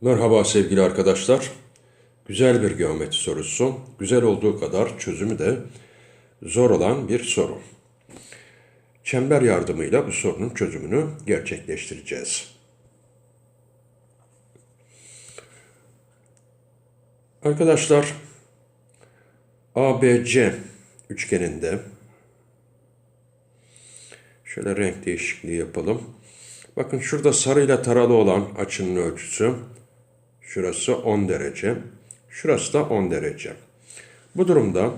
Merhaba sevgili arkadaşlar. Güzel bir geometri sorusu. Güzel olduğu kadar çözümü de zor olan bir soru. Çember yardımıyla bu sorunun çözümünü gerçekleştireceğiz. Arkadaşlar ABC üçgeninde şöyle renk değişikliği yapalım. Bakın şurada sarıyla taralı olan açının ölçüsü şurası 10 derece. Şurası da 10 derece. Bu durumda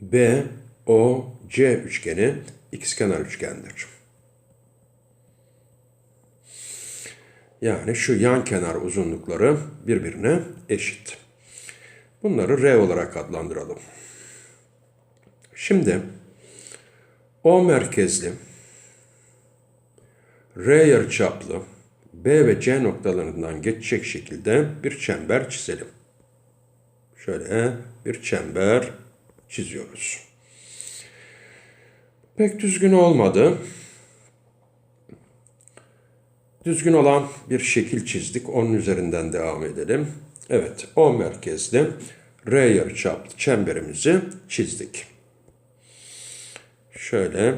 B, O, C üçgeni ikizkenar üçgendir. Yani şu yan kenar uzunlukları birbirine eşit. Bunları R olarak adlandıralım. Şimdi O merkezli R yarıçaplı B ve C noktalarından geçecek şekilde bir çember çizelim. Şöyle bir çember çiziyoruz. Pek düzgün olmadı. Düzgün olan bir şekil çizdik. Onun üzerinden devam edelim. Evet, O merkezli R yarıçaplı çemberimizi çizdik. Şöyle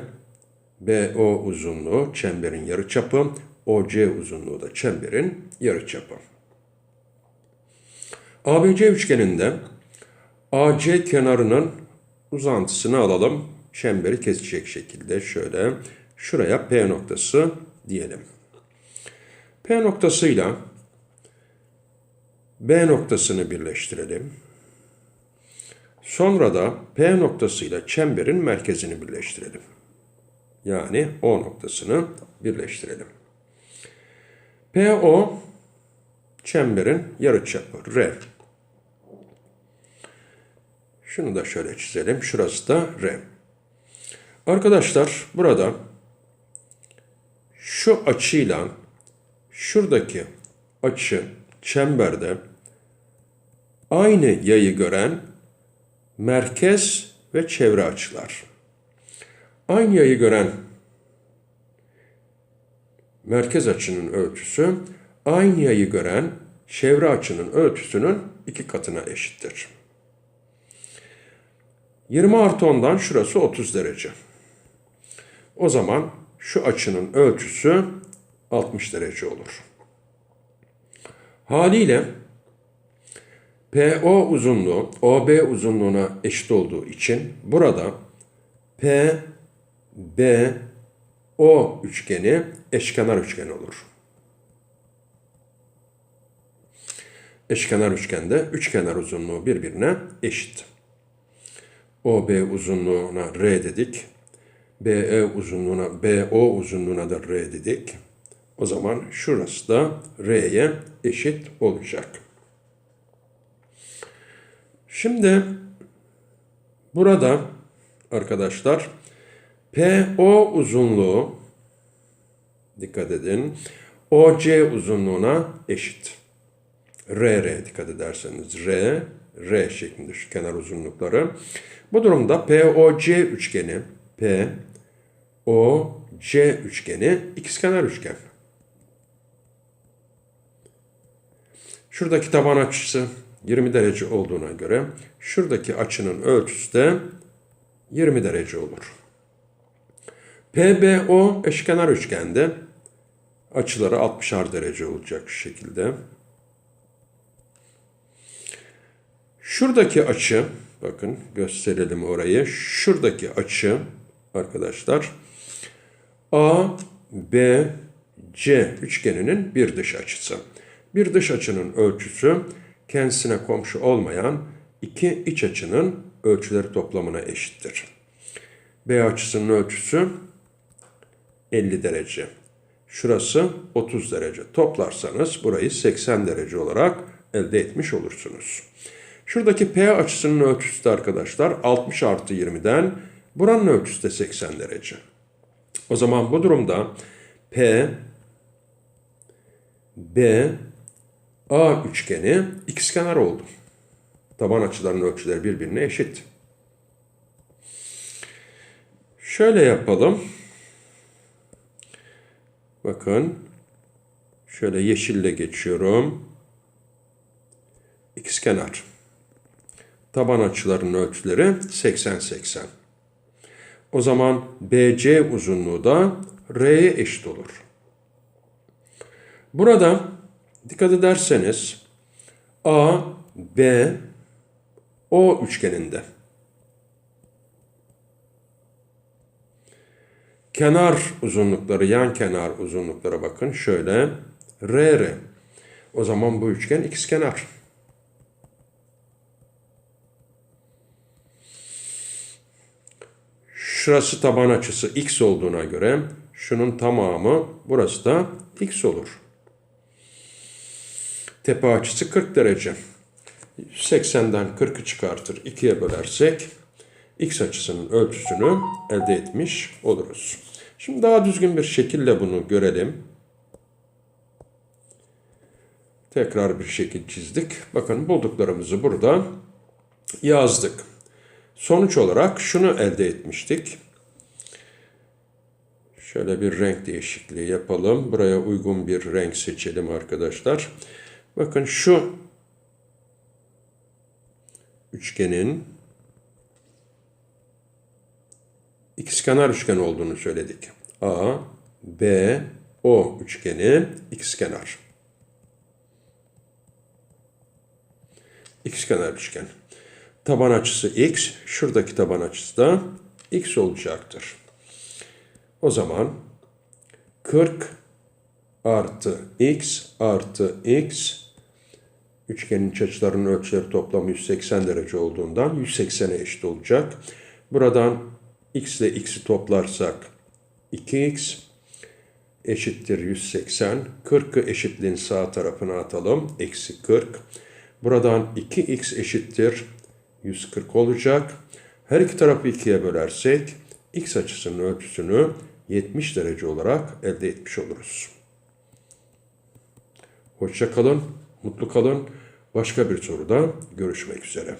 BO uzunluğu çemberin yarıçapı, OC uzunluğu da çemberin yarıçapı. ABC üçgeninde AC kenarının uzantısını alalım. Çemberi kesecek şekilde şöyle şuraya P noktası diyelim. P noktasıyla B noktasını birleştirelim. Sonra da P noktasıyla çemberin merkezini birleştirelim. Yani O noktasını birleştirelim. PO çemberin yarıçapı R. Şunu da şöyle çizelim. Şurası da R. Arkadaşlar burada şu açıyla şuradaki açı çemberde aynı yayı gören merkez ve çevre açılar. Aynı yayı gören merkez açının ölçüsü aynı yayı gören çevre açının ölçüsünün iki katına eşittir. 20 artı 10'dan şurası 30 derece. O zaman şu açının ölçüsü 60 derece olur. Haliyle PO uzunluğu OB uzunluğuna eşit olduğu için burada P, B, O üçgeni eşkenar üçgen olur. Eşkenar üçgende üç kenar uzunluğu birbirine eşit. OB uzunluğuna R dedik. BE uzunluğuna, BO uzunluğuna da R dedik. O zaman şurası da R'ye eşit olacak. Şimdi burada arkadaşlar PO uzunluğu dikkat edin OC uzunluğuna eşit. RR dikkat ederseniz R, R şeklinde şu kenar uzunlukları. Bu durumda POC üçgeni P, O, C üçgeni ikizkenar üçgen. Şuradaki taban açısı 20 derece olduğuna göre şuradaki açının ölçüsü de 20 derece olur. PBO eşkenar üçgende açıları 60'ar derece olacak şu şekilde. Şuradaki açı, bakın gösterelim orayı. Şuradaki açı arkadaşlar A, B, C üçgeninin bir dış açısı. Bir dış açının ölçüsü kendisine komşu olmayan iki iç açının ölçüleri toplamına eşittir. B açısının ölçüsü 50 derece. Şurası 30 derece. Toplarsanız burayı 80 derece olarak elde etmiş olursunuz. Şuradaki P açısının ölçüsü de arkadaşlar 60 artı 20'den buranın ölçüsü de 80 derece. O zaman bu durumda P, B, A üçgeni ikizkenar oldu. Taban açılarının ölçüleri birbirine eşit. Şöyle yapalım. Bakın Şöyle yeşille geçiyorum. İkizkenar. Taban açılarının ölçüleri 80-80. O zaman BC uzunluğu da R'ye eşit olur. Burada dikkat ederseniz A, B, O üçgeninde kenar uzunlukları, yan kenar uzunluklara bakın. Şöyle R, R. O zaman bu üçgen ikizkenar. Şurası taban açısı x olduğuna göre şunun tamamı burası da x olur. Tepe açısı 40 derece. 80'den 40'ı çıkartır 2'ye bölersek x açısının ölçüsünü elde etmiş oluruz. Şimdi daha düzgün bir şekilde bunu görelim. Tekrar bir şekil çizdik. Bakın bulduklarımızı burada yazdık. Sonuç olarak şunu elde etmiştik. Şöyle bir renk değişikliği yapalım. Buraya uygun bir renk seçelim arkadaşlar. Bakın şu üçgenin ikizkenar üçgen olduğunu söyledik. A, B, O üçgeni ikizkenar. İkizkenar üçgen. Taban açısı x, şuradaki taban açısı da x olacaktır. O zaman 40 artı x artı x üçgenin iç açılarının ölçüleri toplamı 180 derece olduğundan 180'e eşit olacak. Buradan x ile x'i toplarsak 2x eşittir 180. 40'ı eşitliğin sağ tarafına atalım. Eksi 40. Buradan 2x eşittir 140 olacak. Her iki tarafı ikiye bölersek x açısının ölçüsünü 70 derece olarak elde etmiş oluruz. Hoşça kalın, mutlu kalın. Başka bir soruda görüşmek üzere.